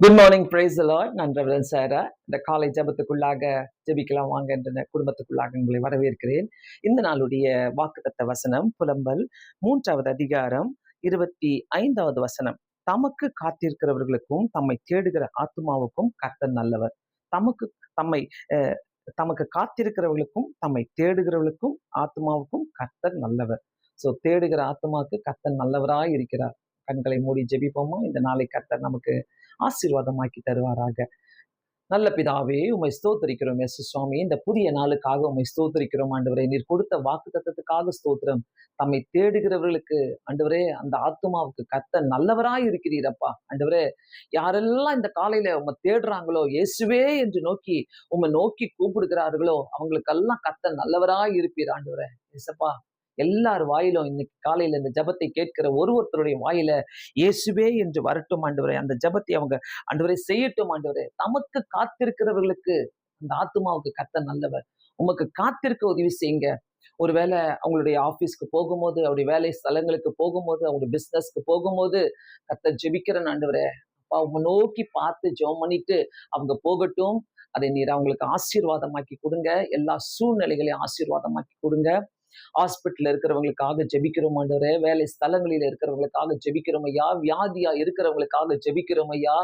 Good morning praise Lord நான் reverend Sarah. இந்த காலை ஜபத்துக்குள்ளாக ஜபிக்கலாம் வாங்க என்ற குடும்பத்துக்குள்ளாக உங்களை வரவேற்கிறேன். இந்த நாளுடைய வாக்குத்தத்த வசனம் புலம்பல் மூன்றாவது அதிகாரம் இருபத்தி ஐந்தாவது வசனம். தமக்கு காத்திருக்கிறவர்களுக்கும் தம்மை தேடுகிற ஆத்மாவுக்கும் கர்த்தன் நல்லவர். தமக்கு தம்மை அஹ், தமக்கு காத்திருக்கிறவர்களுக்கும் தம்மை தேடுகிறவர்களுக்கும் ஆத்மாவுக்கும் கர்த்தர் நல்லவர். ஸோ தேடுகிற ஆத்மாவுக்கு கர்த்தன் நல்லவராய் இருக்கிறார். கண்களை மூடி ஜெபிப்போமா? இந்த நாளை கர்த்தர் நமக்கு ஆசீர்வாதமாக்கி தருவாராக. நல்ல பிதாவே உம்மை ஸ்தோத்தரிக்கிறோம். எஸ். சுவாமி இந்த புதிய நாளுக்காக உமை ஸ்தோத்தரிக்கிறோம். ஆண்டவரே நீர் கொடுத்த வாக்கு தத்துவத்துக்காக ஸ்தோத்திரம். தம்மை தேடுகிறவர்களுக்கு ஆண்டவரே அந்த ஆத்மாவுக்கு கத்த நல்லவராய் இருக்கிறீரப்பா ஆண்டவரே யாரெல்லாம் இந்த காலையில உம்மை தேடுறாங்களோ இயேசுவே என்று நோக்கி உம்மை நோக்கி கூப்பிடுகிறார்களோ அவங்களுக்கெல்லாம் கத்த நல்லவராய் இருப்பீர் ஆண்டவரே. ஏசப்பா எல்லார் வாயிலும் இன்னைக்கு காலையில இந்த ஜெபத்தை கேட்கிற ஒரு ஒருத்தருடைய வாயில இயேசுவே என்று வரட்டும் ஆண்டவரே. அந்த ஜெபத்தை அவங்க ஆண்டவரே செய்யட்டும் ஆண்டவரே. தமக்கு காத்திருக்கிறவர்களுக்கு அந்த ஆத்மாவுக்கு கத்த நல்லவர். உமக்கு காத்திருக்க உதவி செய்யுங்க. ஒருவேளை அவங்களுடைய ஆபீஸ்க்கு போகும்போது அவருடைய வேலை ஸ்தலங்களுக்கு போகும்போது அவங்களுடைய பிசினஸ்க்கு போகும்போது கத்த ஜெபிக்கிறேன் ஆண்டவரே. அப்பா அவங்க நோக்கி பார்த்து ஜெபம் பண்ணிட்டு அவங்க போகட்டும். அதை நீர் அவங்களுக்கு ஆசீர்வாதமாக்கி கொடுங்க. எல்லா சூழ்நிலைகளையும் ஆசீர்வாதமாக்கி கொடுங்க. ஹாஸ்பிட்டல்ல இருக்கிறவங்களுக்காக ஜெபிக்கிறோம் ஆண்டவரே வேலை ஸ்தலங்களில் இருக்கிறவங்களுக்காக ஜெபிக்கிறோம் ஐயா வியாதியா இருக்கிறவங்களுக்காக ஜெபிக்கிறோம் ஐயா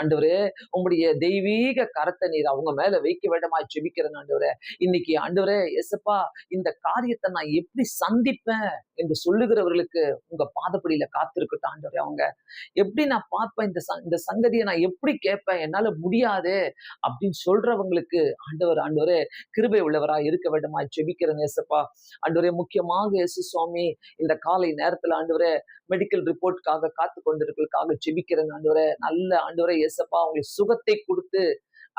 ஆண்டவரே உங்களுடைய தெய்வீக கரத்தை நீர் அவங்க மேல வைக்க வேண்டுமா ஜெபிக்கிறேன் ஆண்டவரே. இன்னைக்கு ஆண்டவரே எசப்பா இந்த காரியத்தை நான் எப்படி சந்திப்பேன் என்று சொல்லுகிறவர்களுக்கு உங்க பாதப்படியில காத்திருக்கட்டும் ஆண்டவரே அவங்க. எப்படி நான் பார்ப்பேன் இந்த இந்த சங்கதியை நான் எப்படி கேட்பேன் என்னால முடியாது அப்படின்னு சொல்றவங்களுக்கு ஆண்டவர் ஆண்டவரே கிருபை உள்ளவரா இருக்க வேண்டுமா ஜெபிக்கிறேன் ஏசப்பா. ஆண்டவரே முக்கியமாக இயேசு சுவாமி இந்த காலை நேரத்துல ஆண்டவரே மெடிக்கல் ரிப்போர்ட்காக காத்து கொண்டிருக்கிறதுக்காக ஜெபிக்கிறேன் ஆண்டவரே. நல்ல ஆண்டவரே இயேசப்பா அவங்களுக்கு சுகத்தை கொடுத்து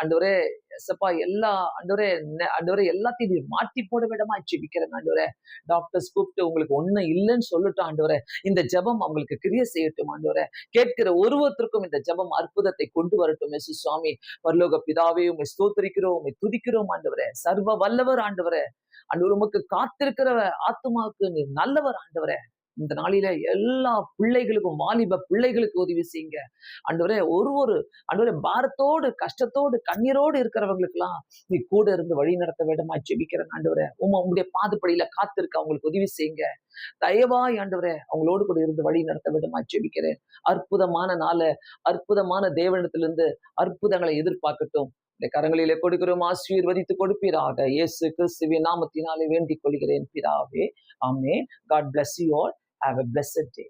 ஆண்டவரே இயேசப்பா எல்லா ஆண்டவரே நெ- ஆண்டவரே எல்லாத்தையும் நீர் மாட்டி போட விடமா ஜெபிக்கிறேன் ஆண்டவரே. டாக்டர்ஸ் கூப்பிட்டு உங்களுக்கு ஒண்ணும் இல்லைன்னு சொல்லட்டும் ஆண்டவரே இந்த ஜெபம் அவங்களுக்கு கிரிய செய்யட்டும் ஆண்டவரே. கேட்கிற ஒருவருக்கும் இந்த ஜெபம் அற்புதத்தை கொண்டு வரட்டும் மெசு சுவாமி. பரலோக பிதாவே உண்மை ஸ்தோத்தரிக்கிறோம் உண்மை துதிக்கிறோம் ஆண்டவரே. சர்வ வல்லவர் ஆண்டவரே. ஆண்டவர் உமக்கு காத்திருக்கிற ஆத்மாவுக்கு நீ நல்லவர் ஆண்டவரே. இந்த நாளில எல்லா பிள்ளைகளுக்கும் வாலிப பிள்ளைகளுக்கு உதவி செய்யுங்க. அன்றுவரே ஒரு ஒரு அன்றுவரே பாரத்தோடு கஷ்டத்தோடு கண்ணீரோடு இருக்கிறவங்களுக்கெல்லாம் நீ கூட இருந்து வழி நடத்த வேண்டுமா ஜெபிக்கிறேன் ஆண்டவரே. உமா உங்களுடைய பாதுபடியில காத்திருக்க அவங்களுக்கு உதவி செய்யுங்க. தயவாய் ஆண்டவரே அவங்களோடு கூட இருந்து வழி நடத்த வேண்டுமா ஜெபிக்கிறேன். அற்புதமான நாள அற்புதமான தேவனிடத்திலிருந்து அற்புதங்களை எதிர்பார்க்கட்டும். இந்த கரங்களிலே கொடுக்கிறோம் ஆசீர்வதித்து கொடுப்பீராக. இயேசு கிறிஸ்துவின் நாமத்தினாலே வேண்டிக் கொள்கிறேன் பிதாவே. Amen God bless you all have a blessed day